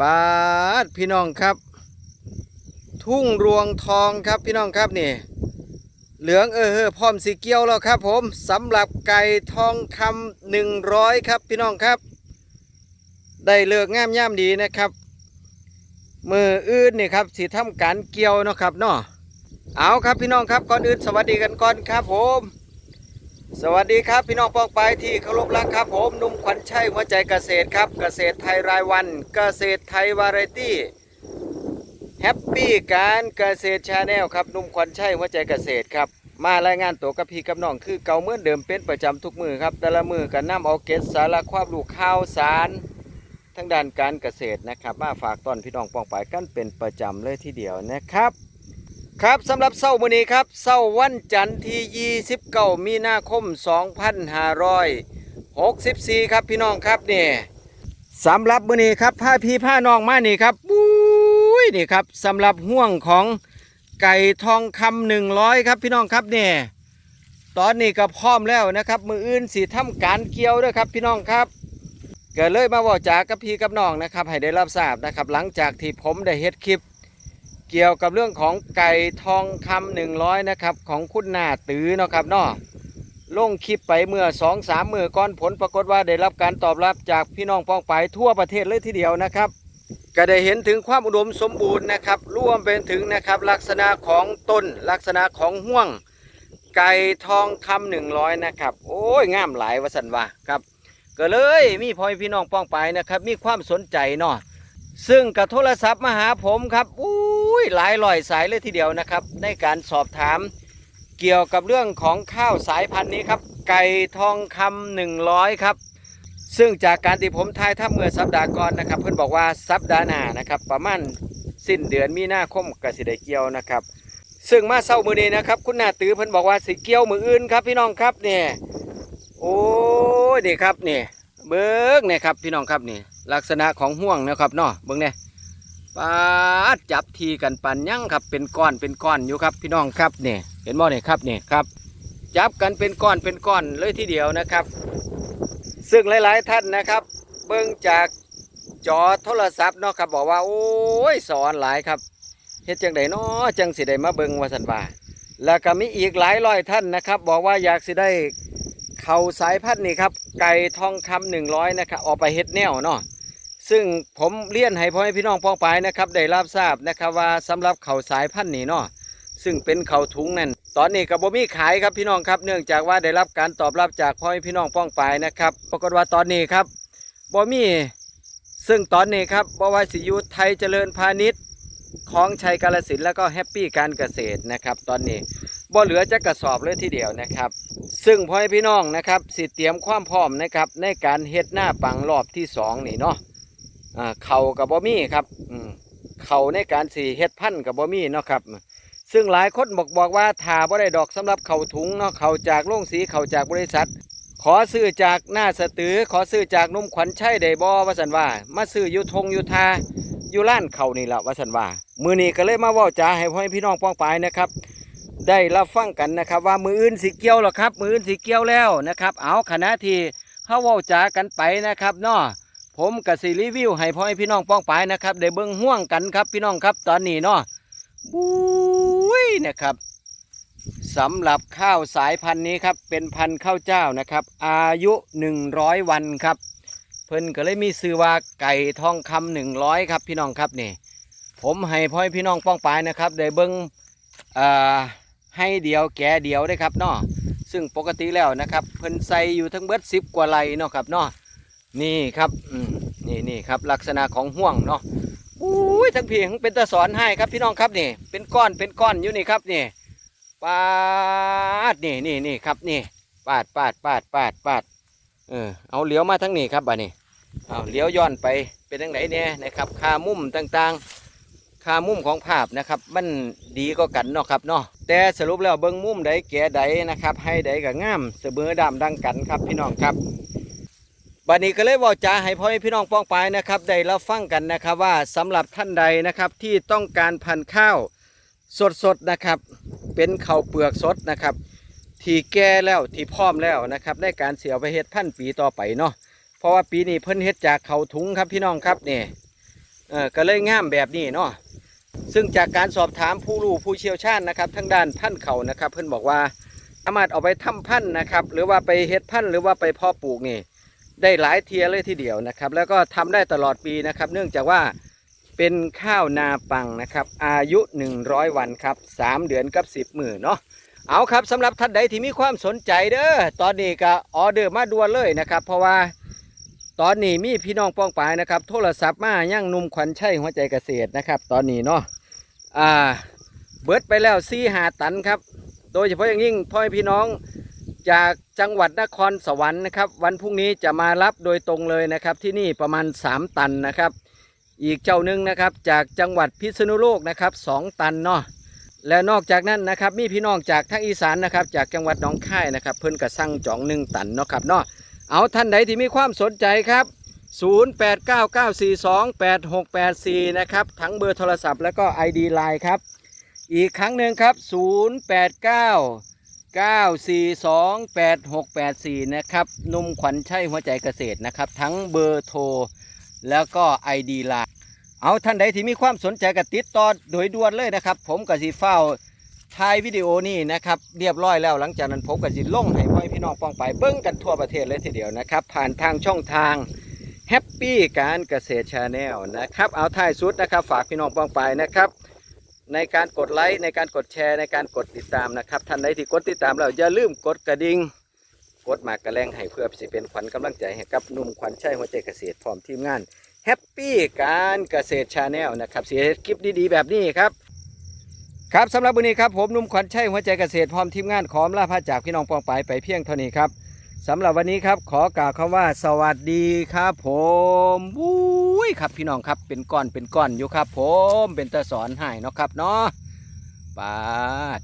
ปาดพี่น้องครับ ทุ่งรวงทองครับพี่น้องครับนี่ เหลืองเออเออพร้อมสีเกี้ยวแล้วครับผมสำหรับไก่ทองคำหนึ่งร้อยครับพี่น้องครับ ได้เลือกงามย่ามดีนะครับ มืออื่นนี่ครับสิทำการเกี่ยวนะครับเนาะเอาครับพี่น้องครับก่อนอื่นสวัสดีกันก่อนครับผม สวัสดีครับพี่น้องปองไปที่เคารพรักครับผมนุ่มขวัญชัยหัวใจเกษตรครับ เกษตรไทยรายวัน เกษตรไทยวาไรตี้แฮปปี้การเกษตรชาแนลครับนุ่มขวัญชัยหัวใจเกษตรครับมารายงานตัวกับพี่กับน้องคือเก่าเหมื่อนเดิมเป็นประจำทุกมือครับ แต่ละมือกันน้ำเอาเกสสาระความรู้ข่าวสารทั้งด้านการเกษตรนะครับ มาฝากตอนพี่น้องปองไปกันเป็นประจำเลยทีเดียวนะครับ ครับสำหรับเสาร์มื้อนี้ครับเสาร์วันจันทร์ที่ 29 มีนาคม 2564 ครับพี่น้องครับนี่สำหรับมื้อนี้ครับผ้าพี่ผ้าน้องมานี่ครับปุ้ยนี่ครับสำหรับห่วงของไก่ทองคำ100ครับพี่น้องครับนี่ตอนนี้ก็พร้อมแล้วนะครับ มืออื่นสิทำการเกี่ยวด้วยครับพี่น้องครับก็เลยมาบอกจากกับพี่กับน้องนะครับ ให้ได้รับทราบนะครับ หลังจากที่ผมได้เฮ็ดคลิป เกี่ยวกับเรื่องของไก่ทองคำหนึ่งร้อยนะครับ ของคุณหน้าตือเนาะครับเนาะลงคลิปไปเมื่อสองสามมือก่อนผลปรากฏว่าได้รับการตอบรับจากพี่น้องป้องไปทั่วประเทศเลยทีเดียวนะครับ ก็ได้เห็นถึงความอุดมสมบูรณ์นะครับร่วมเป็นถึงนะครับลักษณะของต้นลักษณะของห่วง ไก่ทองคำหนึ่งร้อยนะครับ โอ้ยงามหลายวสันว่าครับ ก็เลยมีพ่อพี่น้องป้องไปนะครับ มีความสนใจเนาะซึ่งกับโทรศัพท์มาหาผมครับอุ้ ยหลายร้อยสายเลยทีเดียวนะครับ ในการสอบถามเกี่ยวกับเรื่องของข้าวสายพันธุ์นี้ครับ ไก่ทองคำหนึ่งร้อยครับ ซึ่งจากการที่ผมทายถ้าเมื่อสัปดาห์ก่อนนะครับ เพื่อนบอกว่าสัปดาห์หน้านะครับ ประมาณสิ้นเดือนมีนาคมกสิได้เกี่ยวนะครับ ซึ่งมาเศร้ามือนี้นะครับ คุณนาตือเพิ่อนบอกว่าสิเกี่ยวมืออื่นครับ พี่น้องครับเนี่ยโอ้ยนี่ครับนี่เบิ้งเนี่ยครับพี่น้องครับนี่ลักษณะของห่วงนะครับเนาะเบิ้งเนี่ย ปาดจับทีกันปันยั่งครับเป็นก้อนเป็นก้อนอยู่ครับพี่น้องครับเนี่ยเห็นบ่เนี่ยครับเนี่ยครับ จับกันเป็นก้อนเป็นก้อนเลยทีเดียวนะครับ ซึ่งหลาย ๆ ท่านนะครับ เบิ้งจากจอโทรศัพท์เนาะครับบอกว่า โอ้ยสอนหลายครับเฮ็ดจังไดเนาะจังสิได้มาเบิ้งว่าสันว่าแล้วก็มีอีกหลายร้อยท่านนะครับ บอกว่าอยากสิได้เขาสายพันธุ์นี่ครับ ไก่ทองคำหนึ่งร้อยนะครับออกไปเฮ็ดแนวเนาะ ซึ่งผมเลี้ยนให้พ่อให้พี่น้องป้องไปนะครับได้รับทราบนะครับว่าสำหรับเขาสายพันธุ์นี่เนาะซึ่งเป็นเขาถุงนั่นตอนนี้กับบ่มีขายครับพี่น้องครับ เนื่องจากว่าได้รับการตอบรับจากพ่อให้พี่น้องป้องไปนะครับ ปรากฏว่าตอนนี้ครับบ่มีซึ่งตอนนี้ครับบว่าสิอยูไทยเจริญพาณิชย์ของชัยกาลสินแล้วก็แฮปปี้การเกษตรนะครับตอนนี้บ่เหลือจะกระสอบเลยทีเดียวนะครับ ซึ่งพ่อให้พี่น้องนะครับสิเตรียมความพร้อมนะครับในการเฮ็ดหน้าปังรอบที่สองนี่เนาะ อ่าเข่ากับบ่มีครับอืมเข่าในการสีเฮ็ดพันธ์กับบ่มีเนาะครับ ซึ่งหลายคนบอกบอกว่าถ้าบ่ได้ดอกสำหรับเข่าถุงเนาะเข่าจากโรงสีเข่าจากบริษัท ขอซื้อจากหน้าสตือ ขอซื้อจากนุ่มขวัญชัยได้บ่ว่าสันว่า มาซื้ออยู่ทงอยู่ทาอยู่ร้านเข่านี่แหละว่าสันว่า มือนี้ก็เลยมาเว่าจาให้พ่อให้พี่น้องป้องปายนะครับได้รับฟังกันนะครับว่ามืออื่นสีเกี่ยวหรอครับ มืออื่นสีเกี่ยวแล้วนะครับ เอาขณะที่เขาเว้าจากันไปนะครับเนาะ ผมกับสีรีวิวให้พ่อให้พี่น้องป้องปายนะครับได้เบิ่งห่วงกันครับพี่น้องครับตอนนี้เนาะบุ้ยนะครับสำหรับข้าวสายพันธุ์นี้ครับเป็นพันธุ์ข้าวเจ้านะครับ อายุ 100 วันครับ เพิ่นก็เลยมีชื่อว่าไก่ทองคำหนึ่งร้อยครับพี่น้องครับนี่ ผมให้พ่อให้พี่น้องป้องปายนะครับได้เบิ่งอ่าให้เดียวแก่เดียวได้ครับเนาะซึ่งปกติแล้วนะครับเพิ่นใส่อยู่ทั้งเบิดสิบกว่าไรเนาะครับเนาะ นี่ครับนี่นี่ครับลักษณะของห่วงเนาะอุ้ยทั้งเพียงเป็นตะสอนให้ครับพี่น้องครับนี่ เป็นก้อนเป็นก้อนอยู่นี่ครับนี่ปาดนี่นี่นี่ครับนี่ปาดปาดปาดปาดปาดเออเอาเลี้ยวมาทั้งนี้ครับบ่านี่เอาเลี้ยวย้อนไปเป็นทั้งไหนเนี่ยนะครับคามุมต่างๆค่ามุมของภาพนะครับ มันดีก็กันเนาะครับเนาะแต่สรุปแล้วเบิ้งมุมใดแก่ใดนะครับ ให้ใดก็งามเสมอดำดังกันครับพี่น้องครับ บัดนี้ก็เลยว่าจาให้พ่อให้พี่น้องป้องไปายนะครับได้รับฟังกันนะครับว่าสำหรับท่านใดนะครับที่ต้องการพันธุ์ข้าวสดๆนะครับ เป็นข้าวเปลือกสดนะครับ ที่แก่แล้วที่พร้อมแล้วนะครับในการเสียไปเฮ็ดพันธ์ปีต่อไปเนาะเพราะว่าปีนี้เพิ่นเฮ็ดจากเขาถุงครับพี่น้องครับนี่เออก็เลยง่ามแบบนี้เนาะซึ่งจากการสอบถามผู้รู้ผู้เชี่ยวชาญนะครับทั้งด้านพันธุ์เขานะครับ เพื่อนบอกว่าสามารถเอาไปทำพันธุ์นะครับ หรือว่าไปเฮ็ดพันธุ์หรือว่าไปพาะปลูกนี่ ได้หลายเทียเลยทีเดียวนะครับ แล้วก็ทำได้ตลอดปีนะครับ เนื่องจากว่าเป็นข้าวนาปังนะครับ อายุ 100 วันครับ 3 เดือนกับ 10มือเนาะเอาครับสำหรับท่านใดที่มีความสนใจเด้อตอนนี้ก็ออเดอร์มาด่วนเลยนะครับ เพราะว่าตอนนี้มีพี่น้องป้องปายนะครับ โทรศัพท์มาย่างนุ่มขวัญชัยหัวใจเกษตรนะครับ ตอนนี้เนาะอ่าเบิดไปแล้วซีหาตันครับ โดยเฉพาะอย่างยิ่งพ่อพี่น้อง จากจังหวัดนครสวรรค์นะครับ วันพรุ่งนี้จะมารับโดยตรงเลยนะครับ ที่นี่ประมาณ 3 ตันนะครับ อีกเจ้าหนึ่งนะครับจากจังหวัดพิษณุโลกนะครับ 2 ตันเนาะและนอกจากนั้นนะครับมีพี่น้องจากทางอีสานนะครับ จากจังหวัดหนองคายนะครับ เพิ่นกระสั่งจองหนึ่งตันเนาะครับเนาะเอาท่านใดที่มีความสนใจครับ 0899428684 นะครับทั้งเบอร์โทรศัพท์แล้วก็ ID Line ครับ อีกครั้งหนึ่งครับ 089 9428684 นะครับนุ่มขวัญชัยหัวใจเกษตรนะครับ ทั้งเบอร์โทร แล้วก็ ID ไลน์เอาท่านใดที่มีความสนใจก็ติดต่อโดยด่วนเลยนะครับ ผมกับสีเฝ้าถ่ายวิดีโอนี่นะครับเรียบร้อยแล้วหลังจากนั้นผมกับสีลงให้พ่อพี่น้องป้องไปเบิ้งกันทั่วประเทศเลยทีเดียวนะครับ ผ่านทางช่องทางแฮปปี้การเกษตรชาแนลนะครับ เอาท้ายสุดนะครับ ฝากพี่น้องป้องไปนะครับ ในการกดไลค์ในการกดแชร์ในการกดติดตามนะครับท่านใดที่กดติดตามแล้วอย่าลืมกดกระดิ่งกดหมากกระแรงให้เพื่อสิเป็นขวัญกำลังใจให้กับนุ่มขวัญชัยหัวใจเกษตรพร้อมทีมงานแฮปปี้การเกษตรชาแนลนะครับเสียคลิปดีๆแบบนี้ครับ ครับสำหรับวันนี้ครับผมนุ่มขวัญชัยหัวใจเกษตรพร้อมทีมงานขอมลาพาจากพี่น้องปองไปไปเพียงเท่านี้ครับสำหรับวันนี้ครับขอกล่าวคำว่าสวัสดีครับผม ยครับพี่น้องครับเป็นก้อนเป็นก้อนอยู่ครับ ผมเป็นตะสอนให้เนาะครับเนาะปาด